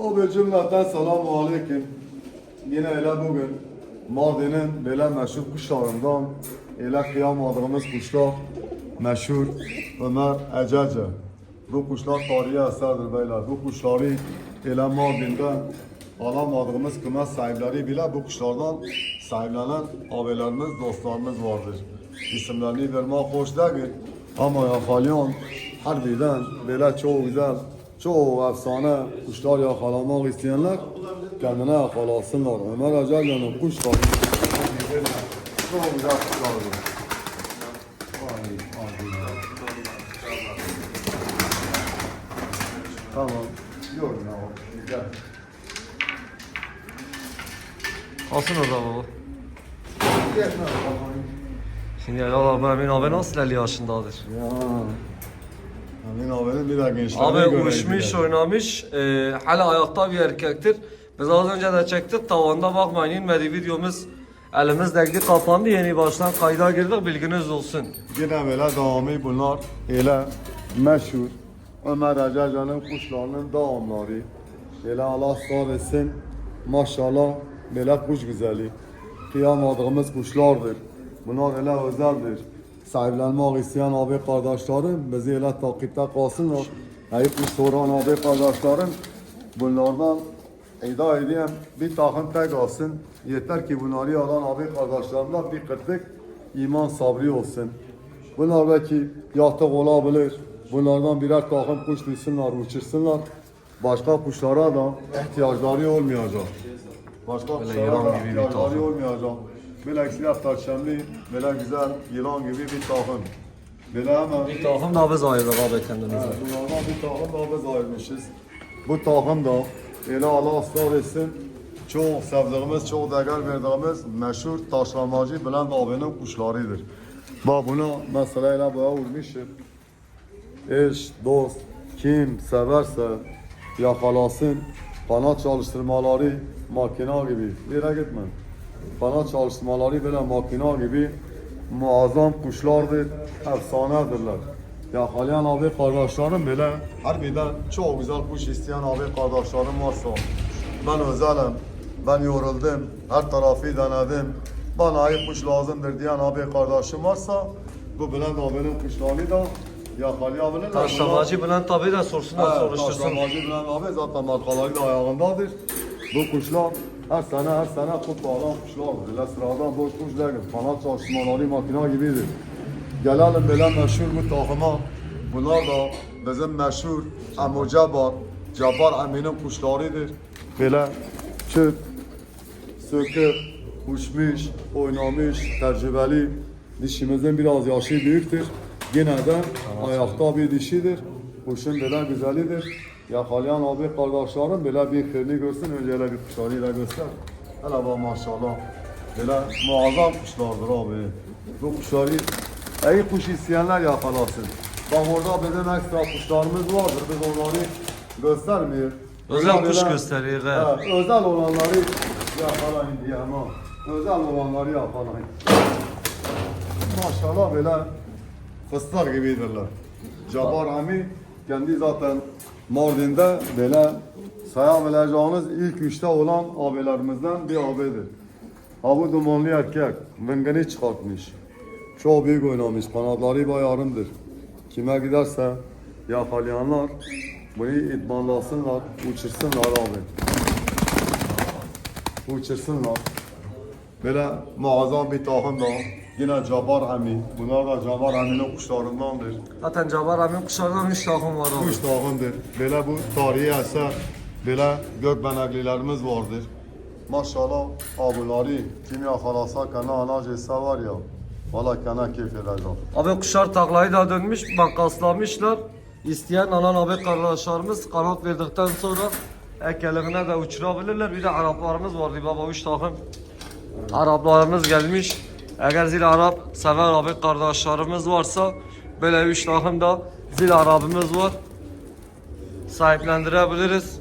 Abi cümleten selamu aleyküm. Yine öyle bugün Mardin'in böyle meşhur kuşlarından öyle kıyamadığımız kuşlar meşhur Ömer Ecece. Bu kuşlar tarihi eserdir beyler. Bu kuşları öyle Mardin'den alamadığımız kımes sahipleri bile bu kuşlardan sahiplenen abilerimiz, dostlarımız vardır. İsimlerini vermek hoş değil ama yakalıyorsun harbiden böyle çok güzel, çok efsane kuşlar yakalamak isteyenler kendine yakalasınlar. Ömer Acaryan'ın kuşları çok güzel ay. Tamam. Ne var? Güzel. Kalsın orada baba. Yetmez bakalım. Şimdi Elal abi Emin abi nasıl 50 yaşındadır? Ya. Emin abinin bir daha gençliğine Abi göre uçmuş gider. oynamış. E, hala ayakta bir erkektir. Biz az önce de çektik. Tavanda bakmayın inmedi videomuz. Elimiz değdi kapandı. Yeni baştan kayda girdik. Bilginiz olsun. Yine böyle devamı bunlar elə meşhur Ömer Acarcan'ın kuşlarının devamları. Elə Allah sağ etsin. Maşallah belə kuş güzeli. Kıyamadığımız kuşlardır. Bunlar elə özeldir. Sahiplenmek isteyen abi kardeşlerim bizi elə takipte kalsınlar. Hey kuş soran abi kardeşlerim bunlardan iddia edeyim bir takım tek alsın. Yeter ki bunları alan abi kardeşlerimden bir kırtık iman sabrı olsun. Bunlar belki yatık olabilir. Bunlardan birer takım kuş duysunlar, uçursunlar. Başka kuşlara da ihtiyaçları olmayacak. Başka kuşlara da bir ihtiyaçları olmayacak. Silah taşemli, böyle güzel yılan gibi bir takım. Böyle hemen Bir takım da biz ayırdık abi kendimize. Bunlardan bir takım daha biz ayırmışız. Bu takım da elə Allah ısrar etsin. Çok sevdiğimiz, çok değer verdiğimiz meşhur taşlamacı Bülent abinin kuşlarıdır. Bak bunu mesela elə böyle vurmuşum. Eş, dost, kim severse yakalasın. Kanat çalıştırmaları makina gibi. Nereye gitme. Kanat çalıştırmaları böyle makina gibi muazzam kuşlardır, efsanedirler. Yakalayan abi kardeşlerim böyle harbiden çok güzel kuş isteyen abi kardeşlerim varsa ben özelim, ben yoruldum, her tarafı denedim. Bana ayıp kuş lazımdır diyen abi kardeşim varsa bu Bülent abinin kuşlarını da yakalayabilirler. Taşlamacı Bülent abi de sorsunlar Evet, soruştursun. Taşlamacı Bülent abi zaten markaları da ayağındadır. Bu kuşlar her sene her sene kutu alan kuşlardır. Öyle sıradan boş kuş değil. Kanat çalışmaları makina gibidir. Gelelim böyle meşhur bu takıma. Bunlar da bizim meşhur Emu Cabbar, Cabbar Emin'in kuşlarıdır. Böyle çıt, söküp, uçmuş, oynamış, tecrübeli. Dişimizin biraz yaşı büyüktür. Yine de ayakta bir dişidir. Kuşun böyle güzelidir. Yakalayan abi kardeşlerim böyle bir kırını görsün. Önce öyle bir kuşlarıyla göster. Hele bak maşallah. Böyle muazzam kuşlardır abi. Bu kuşları iyi kuş isteyenler yakalasın. Bak orada bizim ekstra kuşlarımız vardır. Biz onları göstermiyor. Özel Bunlar kuş böyle- gösteriyor. Evet, özel olanları yakalayın diye ama özel olanları yakalayın. Maşallah böyle fıstık gibidirler. Cabar Ami kendi zaten Mardin'de böyle sayabileceğiniz ilk üçte olan abilerimizden bir abidir. Ha bu dumanlı erkek vıngını çıkartmış. Çok büyük oynamış, kanatları bayarındır. Kime giderse yakalayanlar bunu idmanlasınlar, uçursunlar abi. Uçursunlar. Böyle muazzam bir da yine Cabar Ami. Bunlar da Cabar Ami'nin kuşlarındandır. Zaten Cabar abinin kuşlarından 3 takım var abi. Kuş takımdır. Böyle bu tarihi eser, böyle gökbeneklilerimiz vardır. Maşallah abileri kim yakalasa kana anacıysa var ya. Valla kana keyif edecek. Abi kuşlar taklayı da dönmüş, makaslamışlar. İsteyen alan abi kardeşlerimiz kanat verdikten sonra ekeliğine de uçurabilirler. Bir de Araplarımız vardı baba üç takım. Araplarımız gelmiş. Eğer zil Arap sever abi kardeşlerimiz varsa böyle üç takım da zil Arabımız var. Sahiplendirebiliriz.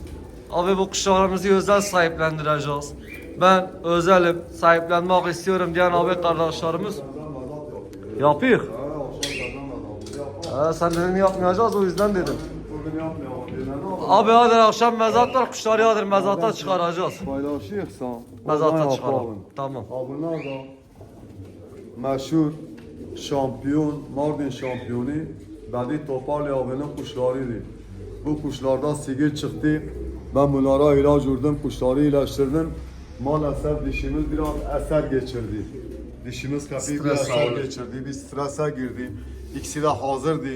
Abi bu kuşlarımızı özel sahiplendireceğiz. Ben özelim, sahiplenmek istiyorum diyen abi kardeşlerimiz yapıyor. Ee, sen dedin yapmayacağız o yüzden dedim. Bugün yapmayalım. Abi hadi akşam mezat var kuşları hadi mezata çıkaracağız. Paylaşıyorsa. Mezata çıkaralım. Tamam. Bunlar da meşhur şampiyon, Mardin şampiyonu Bedi Topal abinin kuşlarıydı. Bu kuşlardan sigir çıktı. Ben bunlara ilaç vurdum, kuşları iyileştirdim. Maalesef dişimiz biraz eser geçirdi. Dişimiz kapıyı bir eser geçirdi, bir strese girdi. İkisi de hazırdı.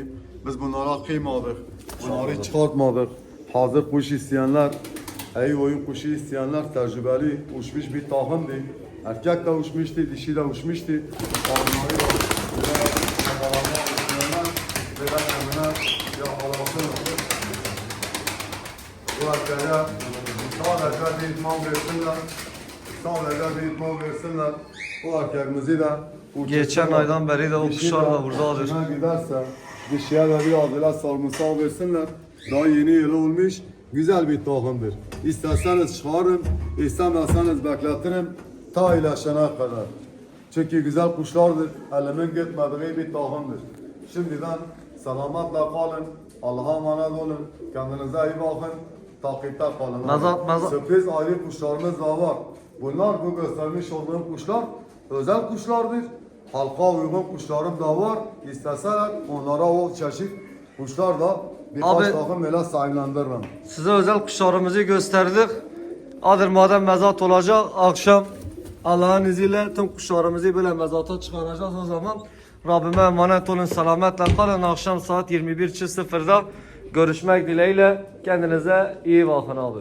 Biz bunlara kıymadık. Bunları çıkartmadık. Hazır kuş isteyenler, iyi oyun kuşu isteyenler tecrübeli, uçmuş bir takımdı. Erkek de uçmuştu, dişi de uçmuştu. Onları da böyle kendine yakalasın. Bu erkeğe sadece bir itman versinler. Sadece bir itman versinler. Bu erkeğimizi de uçursunlar. Geçen aydan beri de o kuşlar da buradadır. giderse dişiye de biraz böyle sarımsak versinler. Daha yeni yılı olmuş. Güzel bir tohumdur. İsterseniz çıkarın, istemezseniz bekletirim ta iyileşene kadar. Çünkü güzel kuşlardır. Elimin gitmediği bir tohumdur. Şimdiden selametle kalın. Allah'a emanet olun. Kendinize iyi bakın. Takipte kalın. Mezat- mezat- Sürpriz ayrı kuşlarımız da var. Bunlar bu göstermiş olduğum kuşlar özel kuşlardır. Halka uygun kuşlarım da var. İsteseler onlara o çeşit kuşlar da birkaç Abi- takım böyle sahiplendiririm. Size özel kuşlarımızı gösterdik. Adır madem mezat olacak akşam Allah'ın izniyle tüm kuşlarımızı böyle mezata çıkaracağız o zaman. Rabbime emanet olun selametle kalın. Akşam saat 21.00'da görüşmek dileğiyle. Kendinize iyi bakın abi.